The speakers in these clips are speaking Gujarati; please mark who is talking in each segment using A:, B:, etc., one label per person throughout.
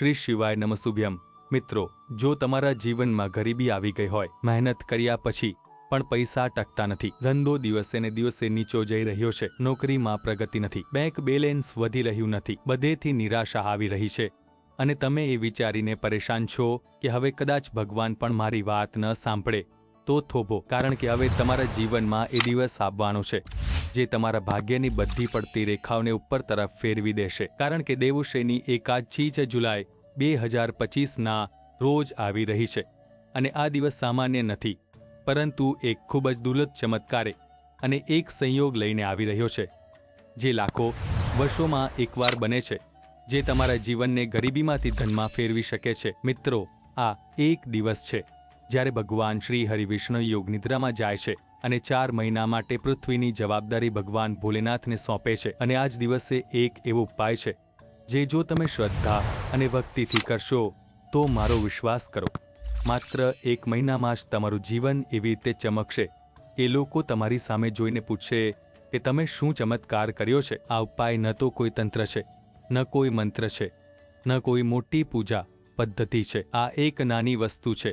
A: શ્રી શિવાય નમસુભ્યમ. મિત્રો, જો તમારા જીવનમાં ગરીબી આવી ગઈ હોય, મહેનત કર્યા પછી પણ પૈસા ટકતા નથી. ધંધો દિવસે ને દિવસે નીચો જઈ રહ્યો છે. નોકરીમાં પ્રગતિ નથી. બેંક બેલેન્સ વધી રહ્યું નથી. બધેથી નિરાશા આવી રહી છે. અને તમે એ વિચારીને પરેશાન છો કે હવે કદાચ ભગવાન પણ મારી વાત ન સાંભળે, તો થોભો. કારણ કે હવે તમારા જીવનમાં એ દિવસ આવવાનો છે. જે તમારા ભાગ્યની બધી પડતી રેખાઓને ઉપર તરફ ફેરવી દેશે. કારણ કે દેવુશયની એકાદશી છે જુલાઈ બે હજાર પચીસના રોજ આવી રહી છે અને આ દિવસ સામાન્ય નથી, પરંતુ એક ખૂબ જ દુર્લભ ચમત્કારે અને એક સંયોગ લઈને આવી રહ્યો છે, જે લાખો વર્ષોમાં એકવાર બને છે, જે તમારા જીવનને ગરીબીમાંથી ધનમાં ફેરવી શકે છે. મિત્રો, આ એક દિવસ છે જ્યારે ભગવાન શ્રી હરિવિષ્ણુ યોગ નિદ્રામાં જાય છે. અને ચાર મહિના માટે પૃથ્વીની જવાબદારી ભગવાન ભોલેનાથને સોંપે છે અને આજ દિવસે એક એવો ઉપાય છે, જે જો તમે શ્રદ્ધા અને ભક્તિથી કરશો, તો મારો વિશ્વાસ કરો. માત્ર એક મહિનામાં જ તમારું જીવન એવી રીતે ચમકશે. એ લોકો તમારી સામે જોઈને પૂછશે કે તમે શું ચમત્કાર કર્યો છે? આ ઉપાય ન તો કોઈ તંત્ર છે, ન કોઈ મંત્ર છે, ન કોઈ મોટી પૂજા પદ્ધતિ છે. આ એક નાની વસ્તુ છે.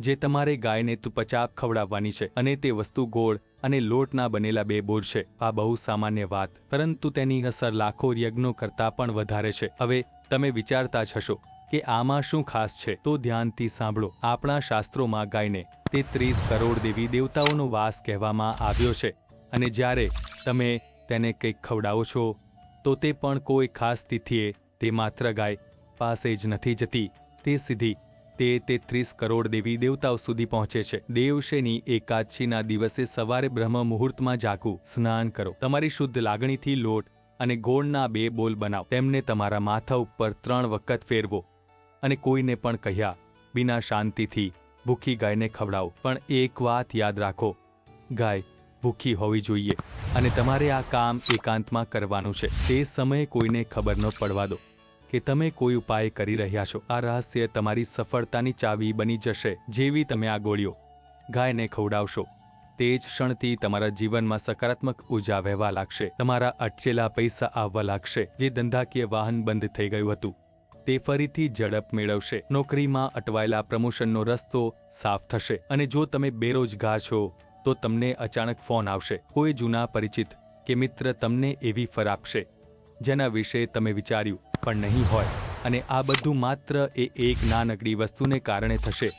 A: જે તમારે ગાયને તુપચાપ ખવડાવવાની છે અને તે વસ્તુ ગોળ અને લોટના બનેલા બે બોર છે. આ બહુ સામાન્ય વાત, પરંતુ તેની અસર લાખો યજ્ઞો કરતાં પણ વધારે છે. હવે, તમે વિચારતા જ હશો કે આમાં શું ખાસ છે. તો ધ્યાનથી સાંભળો. આપણા શાસ્ત્રોમાં ગાયને તેત્રીસ કરોડ દેવી દેવતાઓનો વાસ કહેવામાં આવ્યો છે. અને જ્યારે તમે તેને કંઈક ખવડાવો છો, તો તે પણ કોઈ ખાસ તિથિએ તે માત્ર ગાય પાસે જ નથી જતી. તે સીધી તે તેત્રીસ કરોડ દેવી દેવતાઓ સુધી પહોંચે છે. દેવશેની એકાદશીના દિવસે સવારે બ્રહ્મ મુહૂર્તમાં જાગવું. સ્નાન કરો. તમારી શુદ્ધ લાગણીથી લોટ અને ગોળના બે બોલ બનાવ. તેમને તમારા માથા ઉપર ત્રણ વખત ફેરવો અને કોઈને પણ કહ્યા બિના શાંતિથી ભૂખી ગાયને ખવડાવો. પણ એક વાત યાદ રાખો, ગાય ભૂખી હોવી જોઈએ અને તમારે આ કામ એકાંતમાં કરવાનું છે. તે સમયે કોઈને ખબર ન પડવા દો. કે તમે કોઈ ઉપાય કરી રહ્યા છો. આ રહસ્ય તમારી સફળતાની ચાવી બની જશે જેવી તમે આ ગોળીઓ ગાયને ખવડાવશો. તે જ ક્ષણથી તમારા જીવનમાં સકારાત્મક ઊર્જા વહેવા લાગશે. તમારા અટકેલા પૈસા આવવા લાગશે. જે ધંધાકીય વાહન બંધ થઈ ગયું હતું, તે ફરીથી ઝડપ મેળવશે. નોકરીમાં અટવાયેલા પ્રમોશનનો રસ્તો સાફ થશે અને જો તમે બેરોજગાર છો, તો તમને અચાનક ફોન આવશે. કોઈ જૂના પરિચિત કે મિત્ર તમને એવી ફર આપશે, જેના વિશે તમે વિચાર્યું. પણ નહીં હોય. અને આ બધું માત્ર એ એક નાનકડી વસ્તુને કારણે થશે.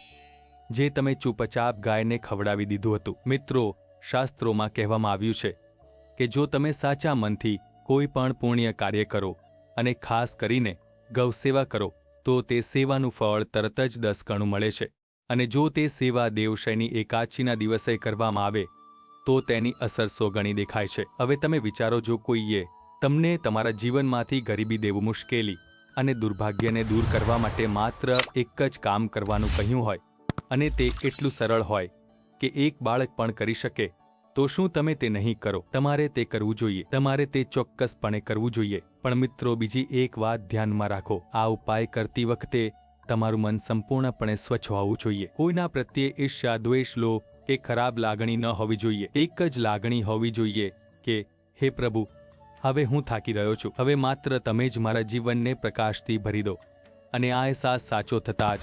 A: જે તમે ચૂપચાપ ગાયને ખવડાવી દીધું હતું. મિત્રો, શાસ્ત્રોમાં કહેવામાં આવ્યું છે કે જો તમે સાચા મનથી કોઈ પણ પુણ્ય કાર્ય કરો અને ખાસ કરીને ગૌસેવા કરો, તો તે સેવાનું ફળ તરત જ દસ ગણું મળે છે. અને જો તે સેવા દેવશયની એકાચીના દિવસે કરવામાં આવે, તો તેની અસર સો ગણી દેખાય છે. હવે તમે વિચારો જો કોઈએ તમને તમારા જીવનમાંથી ગરીબી દેવું મુશ્કેલી અને દુર્ભાગ્યને દૂર કરવા માટે માત્ર એક જ કામ કરવાનું કહ્યું હોય અને તે એટલું સરળ હોય કે એક બાળક પણ કરી શકે, તો શું તમે તે નહીં કરો? તમારે તે કરવું જોઈએ. તમારે તે ચોક્કસપણે કરવું જોઈએ. પણ મિત્રો, બીજી એક વાત ધ્યાનમાં રાખો. આ ઉપાય કરતી વખતે તમારું મન સંપૂર્ણપણે સ્વચ્છ હોવું જોઈએ. કોઈના પ્રત્યે ઈર્ષ્યા, દ્વેષ લો કે ખરાબ લાગણી ન હોવી જોઈએ. એક જ લાગણી હોવી જોઈએ કે, હે પ્રભુ હવે હું થાકી રહ્યો છું. હવે માત્ર તમે જ મારા જીવનને પ્રકાશથી ભરી દો. અને આ અહેસાસ સાચો થતાં જ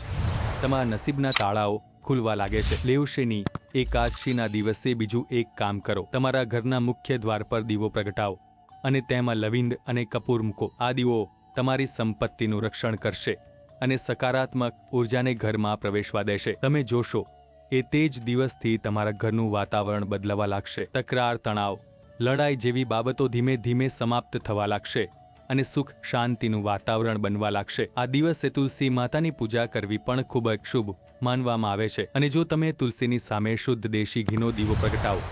A: તમારા નસીબના તાળાઓ ખુલવા લાગે છે. લેવશેની એકાદશીના દિવસે બીજું એક કામ કરો. તમારા ઘરના મુખ્ય દ્વાર પર દીવો પ્રગટાવો અને તેમાં લવિંદ અને કપૂર મૂકો. આ દીવો તમારી સંપત્તિનું રક્ષણ કરશે અને સકારાત્મક ઉર્જાને ઘરમાં પ્રવેશવા દેશે. તમે જોશો, એ તે જ દિવસથી તમારા ઘરનું વાતાવરણ બદલાવા લાગશે. તકરાર તણાવ લડાઈ જેવી બાબતો ધીમે ધીમે સમાપ્ત થવા લાગશે અને સુખ શાંતિનું વાતાવરણ બનવા લાગશે. આ દિવસે તુલસી માતાની પૂજા કરવી પણ ખૂબ જ શુભ માનવામાં આવે છે. અને જો તમે તુલસીની સામે શુદ્ધ દેશી ઘીનો દીવો પ્રગટાવો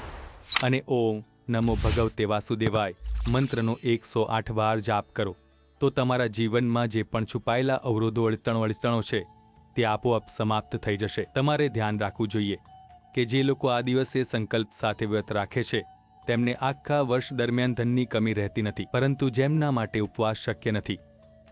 A: અને ઓમ નમો ભગવતે વાસુદેવાય મંત્રનો એકસો આઠ વાર જાપ કરો, તો તમારા જીવનમાં જે પણ છુપાયેલા અવરોધો, અડચણો અડચણો છે, તે આપોઆપ સમાપ્ત થઈ જશે. તમારે ધ્યાન રાખવું જોઈએ કે જે લોકો આ દિવસે સંકલ્પ સાથે વ્રત રાખે છે તેમને આખા વર્ષ દરમિયાન ધનની કમી રહેતી નથી, પરંતુ જેમના માટે ઉપવાસ શક્ય નથી,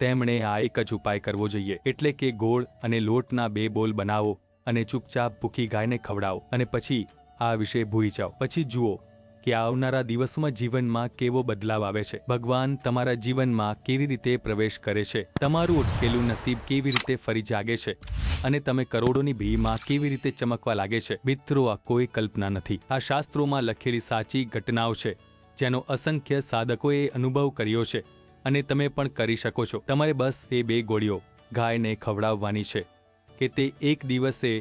A: તેમણે આ એક જ ઉપાય કરવો જોઈએ, એટલે કે ગોળ અને લોટના બે બોલ બનાવો અને ચૂપચાપ ભૂખી ગાયને ખવડાવો, અને પછી આ વિશે ભૂલી જાઓ. પછી જુઓ કે આવનારા દિવસમાં જીવનમાં કેવો બદલાવ આવે છે. ભગવાન તમારા જીવનમાં કેવી રીતે પ્રવેશ કરે છે? તમારું ઉટકેલું નસીબ કેવી રીતે ફરી જાગે છે? અને તમે કરોડોની ભીમાં કેવી રીતે ચમકવા લાગે છે? મિત્રો, આ કોઈ કલ્પના નથી. આ શાસ્ત્રોમાં લખેલી સાચી ઘટનાઓ છે, જેનો અસંખ્ય સાધકોએ અનુભવ કર્યો છે અને તમે પણ કરી શકો છો. તમારે બસ એ બે ગોળીઓ ગાયને ખવડાવવાની છે કે તે એક દિવસે,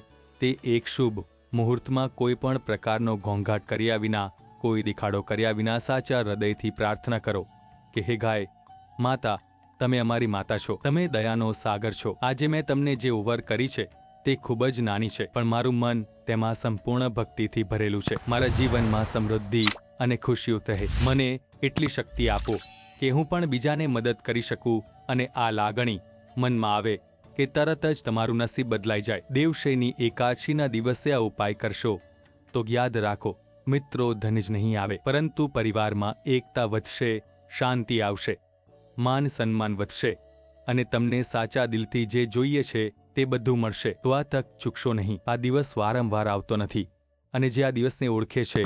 A: તે એક શુભ મુહૂર્તમાં કોઈ પણ પ્રકારનો ઘોંઘાટ કર્યા વિના, કોઈ દેખાડો કર્યા વિના સાચા હૃદયથી પ્રાર્થના કરો કે, હે ગાય, માતા તમે અમારી માતા છો. તમે દયાનો સાગર છો. આજે મેં તમને જે ઓવર કરી છે, તે ખૂબ જ નાની છે. પણ મારું મન તેમાં સંપૂર્ણ ભક્તિથી ભરેલું છે. મારા જીવનમાં સમૃદ્ધિ અને ખુશીઓ થહે મને એટલી શક્તિ આપો કે હું પણ બીજાને મદદ કરી શકું અને આ લાગણી મનમાં આવે કે તરત જ તમારું નસીબ બદલાઈ જાય. દેવશયની એકાદશીના દિવસે આ ઉપાય કરશો તો યાદ રાખો, મિત્રો ધન જ નહીં આવે. પરંતુ પરિવારમાં એકતા વધશે, શાંતિ આવશે. માન સન્માન વધશે અને તમને સાચા દિલથી જે જોઈએ છે તે બધું મળશે. તો આ તક ચૂકશો નહીં. આ દિવસ વારંવાર આવતો નથી અને જે આ દિવસને ઓળખે છે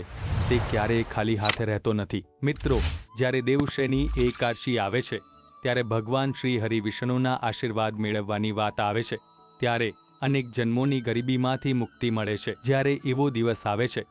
A: તે ક્યારેય ખાલી હાથે રહેતો નથી. મિત્રો, જ્યારે દેવશ્રેણી એકાદશી આવે છે, ત્યારે ભગવાન શ્રી હરિ વિષ્ણુના આશીર્વાદ મેળવવાની વાત આવે છે, ત્યારે અનેક જન્મોની ગરીબીમાંથી મુક્તિ મળે છે. જ્યારે એવો દિવસ આવે છે,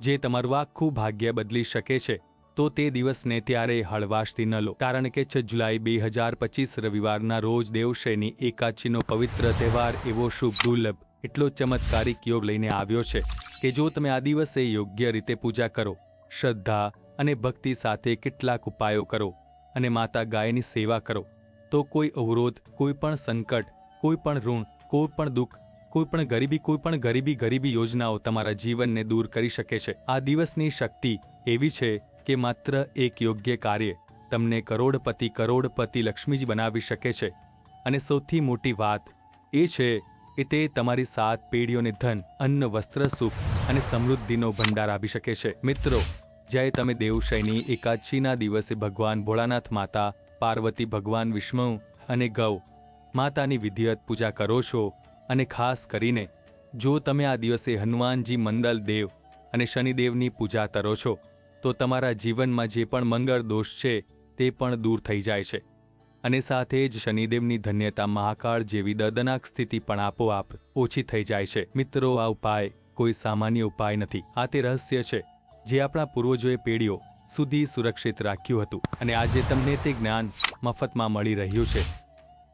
A: જે તમારું આખું ભાગ્ય બદલી શકે છે તો તે દિવસને ત્યારે હળવાશથી ન લો. કારણ કે છ જુલાઈ બે હજાર પચીસ રવિવારના રોજ દેવશયની એકાચીનો પવિત્ર તહેવાર એવો શુભ દુર્લભ, એટલો ચમત્કારિક યોગ લઈને આવ્યો છે કે જો તમે આ દિવસે યોગ્ય રીતે પૂજા કરો, શ્રદ્ધા અને ભક્તિ સાથે કેટલાક ઉપાયો કરો અને માતા ગાયની સેવા કરો, તો કોઈ અવરોધ, કોઈ પણ સંકટ, કોઈ પણ ઋણ, કોઈ પણ દુઃખ, કોઈ પણ ગરીબી, કોઈ પણ ગરીબી ગરીબી યોજનાઓ તમારા જીવનને દૂર કરી શકે છે. આ દિવસની શક્તિ એવી છે કે માત્ર એક યોગ્ય કાર્ય તમને કરોડપતિ કરોડપતિ લક્ષ્મીજી બનાવી શકે છે. અને સૌથી મોટી વાત એ છે કે તે તમારી સાત પેઢીઓને ધન, અન્ન, વસ્ત્ર, સુખ અને સમૃદ્ધિનો ભંડાર આપી શકે છે. મિત્રો, જ્યારે તમે દેવશયની એકાદશીના દિવસે ભગવાન ભોળાનાથ માતા, પાર્વતી ભગવાન વિષ્ણુ અને ગૌ માતાની વિધિવત પૂજા કરો છો અને ખાસ કરીને જો તમે આ દિવસે હનુમાનજી મંદલ દેવ અને શનિદેવની પૂજા કરો છો તો તમારા જીવનમાં જે પણ મંગળ દોષ છે, તે પણ દૂર થઈ જાય છે. અને સાથે જ શનિદેવની ધન્યતા મહાકાળ જેવી દર્દનાક સ્થિતિ પણ આપોઆપ ઓછી થઈ જાય છે. મિત્રો, આ ઉપાય કોઈ સામાન્ય ઉપાય નથી. આ તે રહસ્ય છે જે આપણા પૂર્વજોએ પેઢીઓ સુધી સુરક્ષિત રાખ્યું હતું. અને આજે તમને તે જ્ઞાન મફતમાં મળી રહ્યું છે.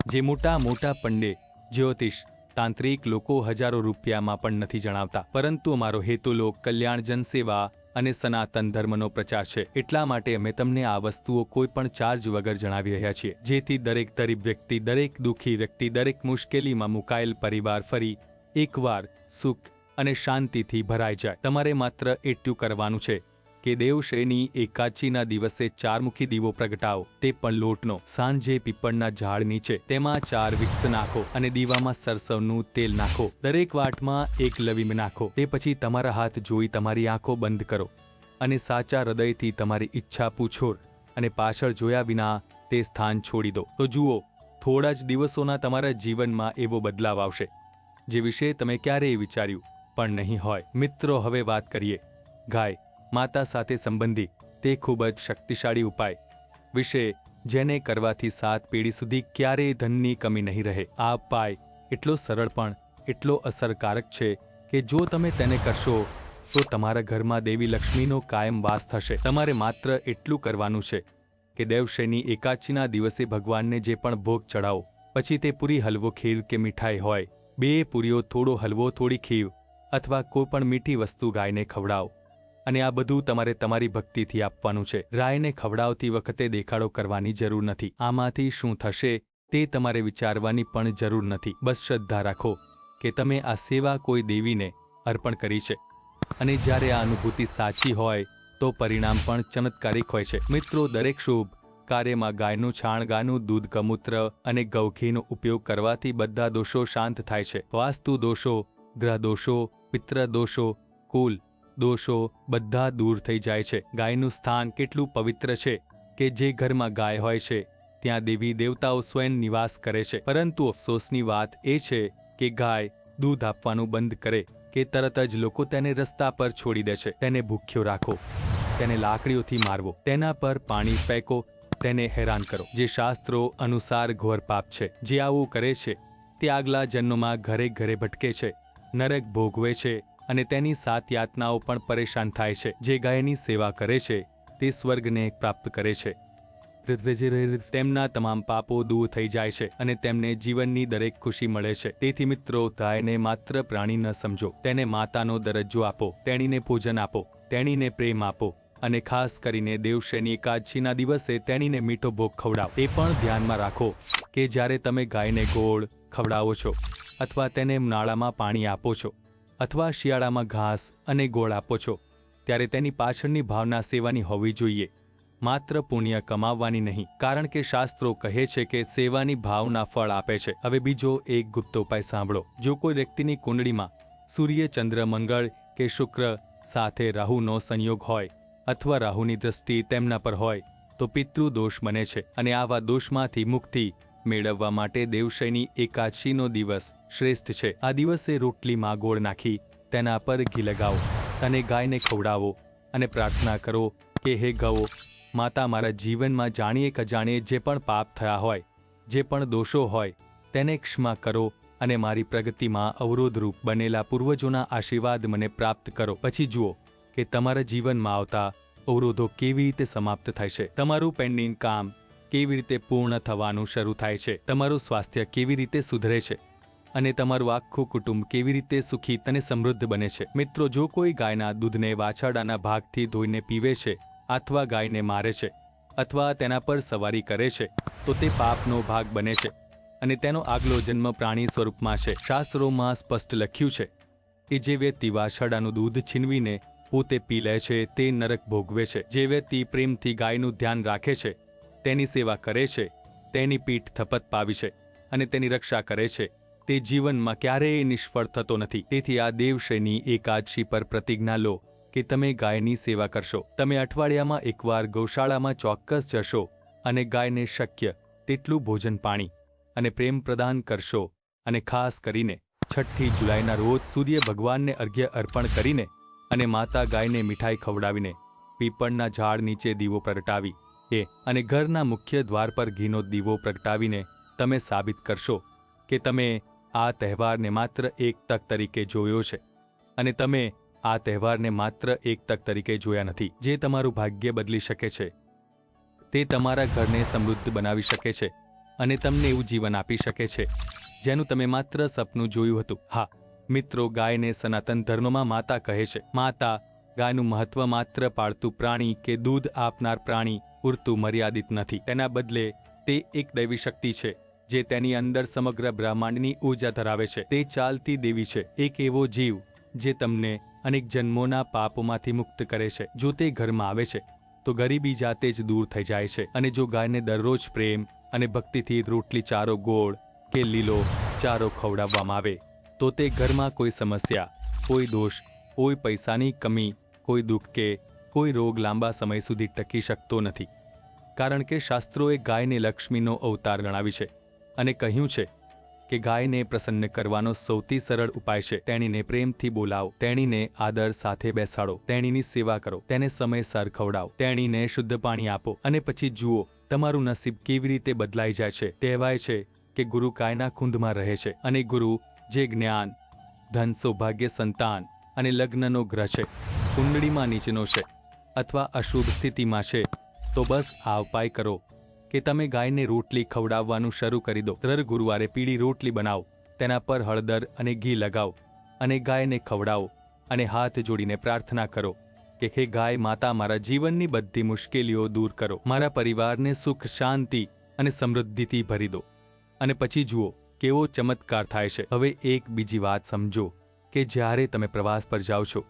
A: જે મોટા મોટા પંડે, જ્યોતિષ, તાંત્રિક લોકો હજારો રૂપિયામાં પણ નથી જણાવતા. પરંતુ અમારો હેતુ લોક કલ્યાણ જનસેવા અને સનાતન ધર્મનો પ્રચાર છે. એટલા માટે અમે તમને આ વસ્તુઓ કોઈ પણ ચાર્જ વગર જણાવી રહ્યા છીએ. જેથી દરેક ગરીબ વ્યક્તિ, દરેક દુઃખી વ્યક્તિ, દરેક મુશ્કેલીમાં મુકાયેલ પરિવાર ફરી એકવાર સુખ અને શાંતિથી ભરાઈ જાય. તમારે માત્ર એટલું કરવાનું છે. કે દેવશયની એકાચીના દિવસે ચારમુખી દીવો પ્રગટાવો. તે પણ લોટનો. સાંજે પીપળના ઝાડ નીચે. તેમાં ચાર વિક્સ નાખો અને દીવામાં સરસવનું તેલ નાખો. દરેક વાટમાં એક લવિંગ નાખો. તે પછી તમારા હાથ જોઈ તમારી આંખો બંધ કરો અને સાચા હૃદયથી તમારી ઈચ્છા પૂછો અને પાછળ જોયા વિના તે સ્થાન છોડી દો. તો જુઓ, થોડા જ દિવસોના તમારા જીવનમાં એવો બદલાવ આવશે, જે વિશે તમે ક્યારેય વિચાર્યું પણ નહીં હોય. મિત્રો, હવે વાત કરીએ. ગાય. માતા સાથે સંબંધી તે ખૂબ જ શક્તિશાળી ઉપાય વિશે જેને કરવાથી સાત પેઢી સુધી ક્યારેય ધનની કમી નહીં રહે. આ ઉપાય એટલો સરળ પણ એટલો અસરકારક છે કે જો તમે તેને કરશો, તો તમારા ઘરમાં દેવી લક્ષ્મીનો કાયમ વાસ થશે. તમારે માત્ર એટલું કરવાનું છે કે દેવશયની એકાચીના દિવસે ભગવાનને જે પણ ભોગ ચડાવો પછી તે પૂરી હલવો ખીર કે મીઠાઈ હોય. બે પૂરીઓ થોડો હલવો થોડી ખીર અથવા કોઈ પણ મીઠી વસ્તુ ગાયને ખવડાવો. અને આ બધું તમારે તમારી ભક્તિથી આપવાનું છે. રાયને ખવડાવતી વખતે દેખાડો કરવાની જરૂર નથી. આમાંથી શું થશે તે તમારે વિચારવાની પણ જરૂર નથી. બસ શ્રદ્ધા રાખો કે તમે આ સેવા કોઈ દેવીને અર્પણ કરી છે. અને જ્યારે આ અનુભૂતિ સાચી હોય તો પરિણામ પણ ચમત્કારિક હોય છે. મિત્રો, દરેક શુભ કાર્યમાં ગાયનું છાણ, ગાયનું દૂધ ગમૂત્ર અને ગૌઘીનો ઉપયોગ કરવાથી બધા દોષો શાંત થાય છે. વાસ્તુ દોષો, ગ્રહ દોષો પિત્ર દોષો, કુલ દોષો બધા દૂર થઈ જાય છે. ગાયનું સ્થાન કેટલું પવિત્ર છે કે જે ઘરમાં ગાય હોય છે, ત્યાં દેવી દેવતાઓ સ્વયં નિવાસ કરે છે. પરંતુ અફસોસની વાત એ છે કે ગાય દૂધ આપવાનું બંધ કરે કે તરત જ લોકો તેને રસ્તા પર છોડી દે છે. તેને ભૂખ્યો રાખો, તેને લાકડીઓથી મારવો, તેના પર પાણી ફેંકો, તેને હેરાન કરો. જે શાસ્ત્રો અનુસાર ઘોર પાપ છે. જે આવું કરે છે તે આગલા જન્મમાં ઘરે ઘરે ભટકે છે, નરક ભોગવે છે અને તેની સાત યાતનાઓ પણ પરેશાન થાય છે. જે ગાયની સેવા કરે છે, તે સ્વર્ગને પ્રાપ્ત કરે છે. તેમના તમામ પાપો દૂર થઈ જાય છે અને તેમને જીવનની દરેક ખુશી મળે છે. તેથી મિત્રો, ગાયને માત્ર પ્રાણી ન સમજો. તેને માતાનો દરજ્જો આપો, તેણીને ભોજન આપો, તેણીને પ્રેમ આપો અને ખાસ કરીને દેવશેની એકાદશીના દિવસે તેણીને મીઠો ભોગ ખવડાવો. એ પણ ધ્યાનમાં રાખો કે જ્યારે તમે ગાયને ગોળ ખવડાવો છો અથવા તેને નાળામાં પાણી આપો છો અથવા શિયાળામાં ઘાસ અને ગોળ આપો છો, ત્યારે તેની પાછળની ભાવના સેવાની હોવી જોઈએ. માત્ર પુણ્ય કમાવવાની નહીં, કારણ કે શાસ્ત્રો કહે છે કે સેવાની ભાવના ફળ આપે છે. હવે બીજો એક ગુપ્ત ઉપાય સાંભળો. જો કોઈ વ્યક્તિની કુંડળીમાં સૂર્ય, ચંદ્ર, મંગળ કે શુક્ર સાથે રાહુનો સંયોગ હોય અથવા રાહુની દ્રષ્ટિ તેમના પર હોય, તો પિતૃ દોષ બને છે અને આવા દોષમાંથી મુક્તિ મેળવવા માટે દેવશયની એકાદશીનો દિવસ શ્રેષ્ઠ છે. આ દિવસે રોટલીમાં ગોળ નાખી, તેના પર ઘી લગાવો અને ગાયને ખવડાવો અને પ્રાર્થના કરો કે, હે ગવો, માતા મારા જીવનમાં જાણીએ કે અજાણીએ જે પણ પાપ થયા હોય, જે પણ દોષો હોય, તેને ક્ષમા કરો અને મારી પ્રગતિમાં અવરોધરૂપ બનેલા પૂર્વજોના આશીર્વાદ મને પ્રાપ્ત કરો. પછી જુઓ કે તમારા જીવનમાં આવતા અવરોધો કેવી રીતે સમાપ્ત થાય છે. તમારું પેન્ડિંગ કામ કેવી રીતે પૂર્ણ થવાનું શરૂ થાય છે? તમારું સ્વાસ્થ્ય કેવી રીતે સુધરે છે? અને તમારું આખું કુટુંબ કેવી રીતે સુખી અને સમૃદ્ધ બને છે? મિત્રો, જો કોઈ ગાયના દૂધને વાછરડાના ભાગથી ધોઈને પીવે છે અથવા ગાયને મારે છે અથવા તેના પર સવારી કરે છે, તો તે પાપનો ભાગ બને છે અને તેનો આગલો જન્મ પ્રાણી સ્વરૂપમાં છે. શાસ્ત્રોમાં સ્પષ્ટ લખ્યું છે કે જે વ્યક્તિ વાછરડાનું દૂધ છીનવીને પોતે પી લે છે, તે નરક ભોગવે છે. જે વ્યક્તિ પ્રેમથી ગાયનું ધ્યાન રાખે છે તેની સેવા કરે છે, તેની પીઠ થપત પાવી છે અને તેની રક્ષા કરે છે. તે જીવનમાં ક્યારેય નિષ્ફળ થતો નથી. તેથી આ દેવશ્રેની એકાદશી પર પ્રતિજ્ઞા લો કે તમે ગાયની સેવા કરશો. તમે અઠવાડિયામાં એકવાર ગૌશાળામાં ચોક્કસ જશો અને ગાયને શક્ય તેટલું ભોજન પાણી અને પ્રેમ પ્રદાન કરશો અને ખાસ કરીને છઠ્ઠી જુલાઈના રોજ સૂર્ય ભગવાનને અર્ઘ્ય અર્પણ કરીને અને માતા ગાયને મીઠાઈ ખવડાવીને પીપળના ઝાડ નીચે દીવો પ્રગટાવી એ અને ઘરના મુખ્ય દ્વાર પર ઘીનો દીવો પ્રગટાવીને તમે સાબિત કરશો કે તમે આ તહેવારને માત્ર એક તક તરીકે જોયો છે અને તમે આ તહેવારને માત્ર એક તક તરીકે જોયા નથી, જે તમારું ભાગ્ય બદલી શકે છે. તે તમારા ઘરને સમૃદ્ધ બનાવી શકે છે અને તમને એવું જીવન આપી શકે છે, જેનું તમે માત્ર સપનું જોયું હતું. હા, મિત્રો, ગાયને સનાતન ધર્મમાં માતા કહે છે. માતા ગાયનું મહત્વ માત્ર પાળતું પ્રાણી કે દૂધ આપનાર પ્રાણી પૂરતું મર્યાદિત નથી. તેના બદલે તે એક દૈવી શક્તિ છે, જે તેની અંદર સમગ્ર બ્રહ્માંડની ઊર્જા ધરાવે છે. તે ચાલતી દેવી છે, એક એવો જીવ, જે તમને અનેક જન્મોના પાપોમાંથી મુક્ત કરે છે. જો તે ઘરમાં આવે છે, તો ગરીબી જાતે જ દૂર થઈ જાય છે. અને જો ગાયને દરરોજ પ્રેમ અને ભક્તિથી રોટલી ચારો ગોળ કે લીલો ચારો ખવડાવવામાં આવે, તો તે ઘરમાં કોઈ સમસ્યા, કોઈ દોષ, કોઈ પૈસાની કમી કોઈ દુઃખ કે કોઈ રોગ લાંબા સમય સુધી ટકી શકતો નથી. કારણ કે શાસ્ત્રોએ ગાયને લક્ષ્મીનો અવતાર ગણાવી છે અને કહ્યું છે કે ગાયને પ્રસન્ન કરવાનો સૌથી સરળ ઉપાય છે તેણીને પ્રેમથી બોલાવો, તેણીને આદર સાથે બેસાડો, તેણીની સેવા કરો, તેને સમયસર ખવડાવો, તેણીને શુદ્ધ પાણી આપો અને પછી જુઓ તમારું નસીબ કેવી રીતે બદલાઈ જાય છે. કહેવાય છે કે ગુરુ ગાયના કુંડમાં રહે છે અને ગુરુ જે જ્ઞાન, ધન, સૌભાગ્ય, સંતાન અને લગ્નનો ગ્રહ છે. કુંડળીમાં નીચેનો છે અથવા અશુભ સ્થિતિમાં છે, તો બસ આ ઉપાય કરો કે તમે ગાયને રોટલી ખવડાવવાનું શરૂ કરી દો. દર ગુરુવારે પીળી રોટલી બનાવો, તેના પર હળદર અને ઘી લગાવો અને ગાયને ખવડાવો અને હાથ જોડીને પ્રાર્થના કરો કે હે ગાય, માતા, મારા જીવનની બધી મુશ્કેલીઓ દૂર કરો. મારા પરિવારને સુખ, શાંતિ અને સમૃદ્ધિથી ભરી દો. અને પછી જુઓ કેવો ચમત્કાર થાય છે. હવે એક બીજી વાત સમજો કે જ્યારે તમે પ્રવાસ પર જાઓ છો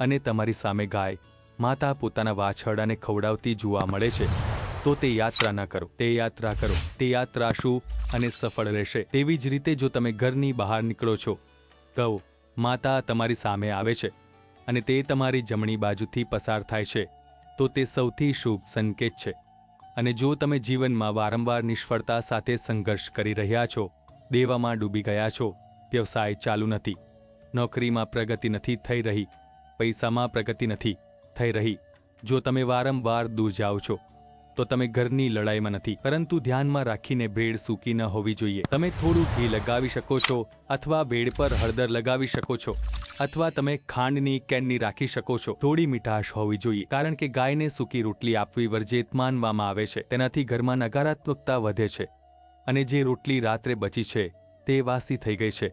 A: અને તમારી સામે ગાય. માતા પોતાના વાછરડાને ખવડાવતી જોવા મળે છે. તો તે યાત્રા ન કરો. તે યાત્રા કરો. તે યાત્રા શું અને સફળ રહેશે. તેવી જ રીતે જો તમે ઘરની બહાર નીકળો છો ગૌ માતા તમારી સામે આવે છે અને તે તમારી જમણી બાજુથી પસાર થાય છે. તો તે સૌથી શુભ સંકેત છે. અને જો તમે જીવનમાં વારંવાર નિષ્ફળતા સાથે સંઘર્ષ કરી રહ્યા છો, દેવામાં ડૂબી ગયા છો, વ્યવસાય ચાલુ નથી, નોકરીમાં પ્રગતિ નથી થઈ રહી પૈસામાં પ્રગતિ નથી થઈ રહી. જો તમે વારંવાર દૂર જાઓ છો, તો તમે ઘરની લડાઈમાં નથી. પરંતુ ધ્યાનમાં રાખીને ભેડ સૂકી ન હોવી જોઈએ. તમે થોડું ઘી લગાવી શકો છો અથવા ભેડ પર હળદર લગાવી શકો છો અથવા તમે ખાંડની કેનની રાખી શકો છો. થોડી મીઠાશ હોવી જોઈએ, કારણ કે ગાયને સૂકી રોટલી આપવી વર્જિત માનવામાં આવે છે. તેનાથી ઘરમાં નકારાત્મકતા વધે છે અને જે રોટલી રાત્રે બચી છે તે વાસી થઈ ગઈ છે,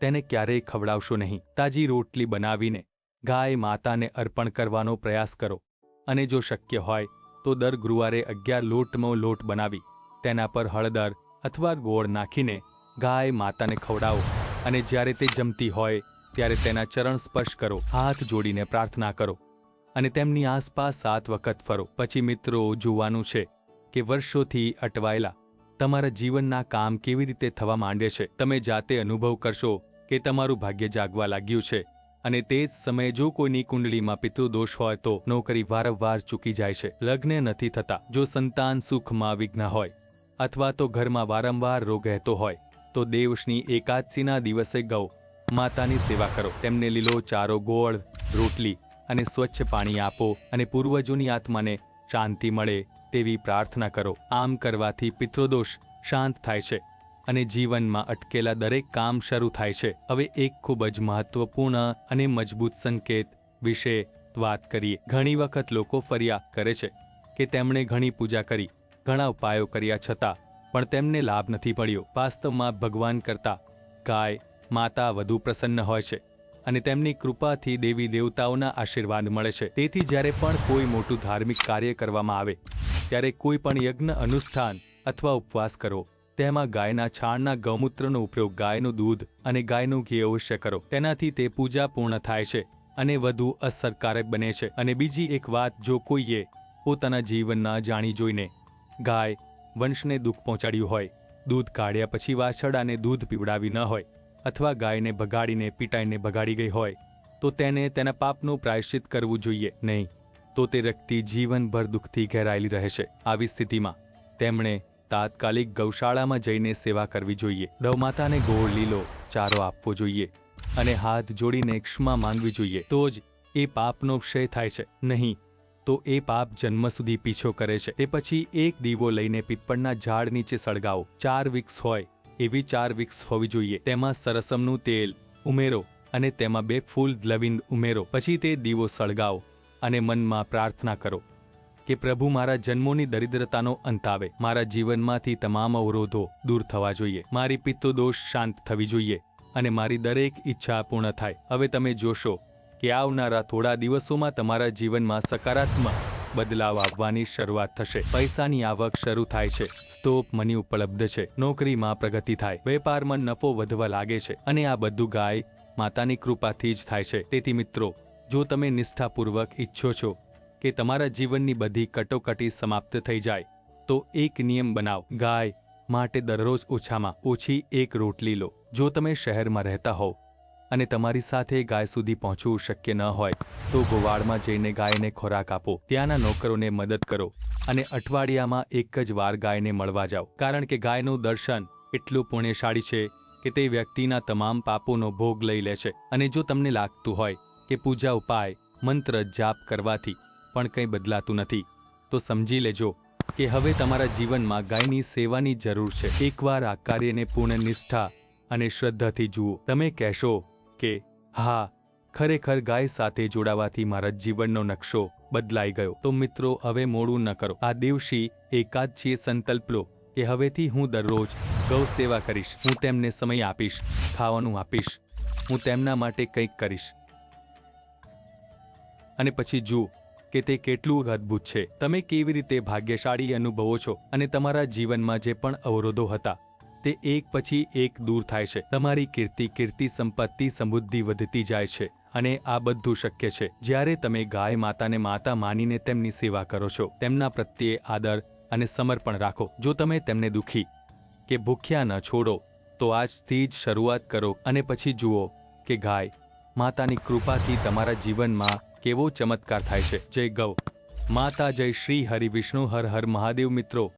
A: તેને ક્યારેય ખવડાવશો નહીં. તાજી રોટલી બનાવીને ગાય માતાને અર્પણ કરવાનો પ્રયાસ કરો. અને જો શક્ય હોય, તો દર ગુરુવારે અગિયાર લોટનો લોટ બનાવી, તેના પર હળદર અથવા ગોળ નાખીને ગાય માતાને ખવડાવો. અને જ્યારે તે જમતી હોય, ત્યારે તેના ચરણ સ્પર્શ કરો. હાથ જોડીને પ્રાર્થના કરો. અને તેમની આસપાસ સાત વખત ફરો. પછી મિત્રો, જોવાનું છે કે વર્ષોથી અટવાયેલા તમારા જીવનના કામ કેવી રીતે થવા માંડે છે? તમે જાતે અનુભવ કરશો કે તમારું ભાગ્ય જાગવા લાગ્યું છે. અને તે જ સમયે જો કોઈની કુંડળીમાં પિતૃદોષ હોય તો નોકરી વારંવાર ચૂકી જાય છે. લગ્ન નથી થતા. જો સંતાન સુખમાં વિઘ્ન હોય અથવા તો ઘરમાં વારંવાર રોગ રહેતો હોય, તો દેવશની એકાદશીના દિવસે ગૌ માતાની સેવા કરો. તેમને લીલો ચારો, ગોળ, રોટલી અને સ્વચ્છ પાણી આપો અને પૂર્વજોની આત્માને શાંતિ મળે તેવી પ્રાર્થના કરો. આમ કરવાથી પિતૃદોષ શાંત થાય છે. અને જીવનમાં અટકેલા દરેક કામ શરૂ થાય છે. હવે એક ખૂબ જ મહત્વપૂર્ણ અને મજબૂત સંકેત વિશે વાત કરીએ. ઘણી વખત લોકો ફરિયાદ કરે છે કે તેમણે ઘણી પૂજા કરી, ઘણા ઉપાયો કર્યા છતાં, પણ તેમને લાભ નથી પડ્યો વાસ્તવમાં ભગવાન કરતા ગાય, માતા વધુ પ્રસન્ન હોય છે અને તેમની કૃપાથી દેવી દેવતાઓના આશીર્વાદ મળે છે. તેથી જ્યારે પણ કોઈ મોટું ધાર્મિક કાર્ય કરવામાં આવે, ત્યારે કોઈ પણ યજ્ઞ, અનુષ્ઠાન અથવા ઉપવાસ કરો. તેમાં ગાયના છાણના ગૌમૂત્રનો ઉપયોગ ગાયનું દૂધ અને ગાયનું ઘી અવશ્ય કરો. તેનાથી તે પૂજા પૂર્ણ થાય છે અને વધુ અસરકારક બને છે. અને બીજી એક વાત, જો કોઈએ પોતાના જીવનના જાણી જોઈને ગાય વંશને દુઃખ પહોંચાડ્યું હોય, દૂધ કાઢ્યા પછી વાછડાને દૂધ પીવડાવી ન હોય અથવા ગાયને ભગાડીને, પીટાઈને ભગાડી ગઈ હોય, તો તેને તેના પાપનું પ્રાયશ્ચિત કરવું જોઈએ. નહીં, તો તે વ્યક્તિ જીવનભર દુઃખથી ઘેરાયેલી રહે છે. આવી સ્થિતિમાં તેમણે તાત્કાલિક ગૌશાળામાં જઈને સેવા કરવી જોઈએ. ગૌમાતાને ગોળ લીલો ચારો આપવો જોઈએ અને હાથ જોડીને ક્ષમા માંગવી જોઈએ. તો જ એ પાપનો ક્ષય થાય છે. નહીં, તો એ પાપ જન્મ સુધી પીછો કરે છે. તે પછી એક દીવો લઈને પીપળના ઝાડ નીચે સળગાવો. ચાર વિક્સ હોય એવી ચાર વિક્સ હોવી જોઈએ. તેમાં સરસમનું તેલ ઉમેરો અને તેમાં બે ફૂલ દ્લવિંદ ઉમેરો. પછી તે દીવો સળગાવો અને મનમાં પ્રાર્થના કરો. કે પ્રભુ મારા જન્મોની દરિદ્રતાનો અંત આવે. મારા જીવનમાંથી તમામ અવરોધો દૂર થવા જોઈએ. મારી પિત્તોદોષ શાંત થવી જોઈએ અને મારી દરેક ઈચ્છા પૂર્ણ થાય. હવે તમે જોશો કે આવનારા થોડા દિવસોમાં તમારા જીવનમાં સકારાત્મક બદલાવ આવવાની શરૂઆત થશે. પૈસાની આવક શરૂ થાય છે. સ્તોપ મની ઉપલબ્ધ છે. નોકરીમાં પ્રગતિ થાય. વેપારમાં નફો વધવા લાગે છે અને આ બધું ગાય માતાની કૃપાથી જ થાય છે. તેથી મિત્રો, જો તમે નિષ્ઠાપૂર્વક ઈચ્છો છો કે તમારા જીવનની બધી કટોકટી સમાપ્ત થઈ જાય, તો એક નિયમ બનાવ. ગાય માટે દરરોજ ઓછામાં ઓછી એક રોટલી લો. જો તમે શહેરમાં રહેતા હોવ અને તમારી સાથે ગાય સુધી પહોંચવું શક્ય ન હોય, તો ગોવાળમાં જઈને ગાયને ખોરાક આપો. ત્યાંના નોકરોને મદદ કરો અને અઠવાડિયામાં એક જ વાર ગાયને મળવા જાઓ. કારણ કે ગાયનું દર્શન એટલું પુણ્યશાળી છે કે તે વ્યક્તિના તમામ પાપોનો ભોગ લઈ લે છે. અને જો તમને લાગતું હોય કે પૂજા ઉપાય, મંત્ર જાપ કરવાથી પણ કંઈ બદલાતું નથી. તો સમજી લેજો કે હવે તમારા જીવનમાં ગાયની સેવાની જરૂર છે. એકવાર આ કાર્યને પૂર્ણ નિષ્ઠા અને શ્રદ્ધાથી જુઓ. તમે કહેશો કે, હા, ખરેખર ગાય સાથે જોડાવાથી મારા જીવનનો નકશો બદલાઈ ગયો. તો મિત્રો, હવે મોડું ન કરો. આ દિવસી એકાદ છીએ સંકલ્પ લો કે હવેથી હું દરરોજ ગૌ સેવા કરીશ. હું તેમને સમય આપીશ, ખાવાનું આપીશ, હું તેમના માટે કંઈક કરીશ. અને પછી જુઓ કે તે કેટલું અદ્ભુત છે. તમે કેવી રીતે ભાગ્યશાળી અનુભવો છો અને તમારા જીવનમાં જે પણ અવરોધો હતા, તે એક પછી એક દૂર થાય છે. તમારી કીર્તિ કીર્તિ સંપત્તિ, સમૃદ્ધિ વધતી જાય છે અને આ બધું શક્ય છે. જ્યારે તમે ગાય માતાને માતા માનીને તેમની સેવા કરો છો, તેમના પ્રત્યે આદર અને સમર્પણ રાખો. જો તમે તેમને દુખી કે ભૂખ્યા ન છોડો, તો આજથી જ શરૂઆત કરો અને પછી જુઓ કે ગાય માતાની કૃપાથી તમારા જીવનમાં કેવો ચમત્કાર થાય છે. જય ગૌ. માતા જય શ્રી હરિ વિષ્ણુ, હર હર મહાદેવ મિત્રો.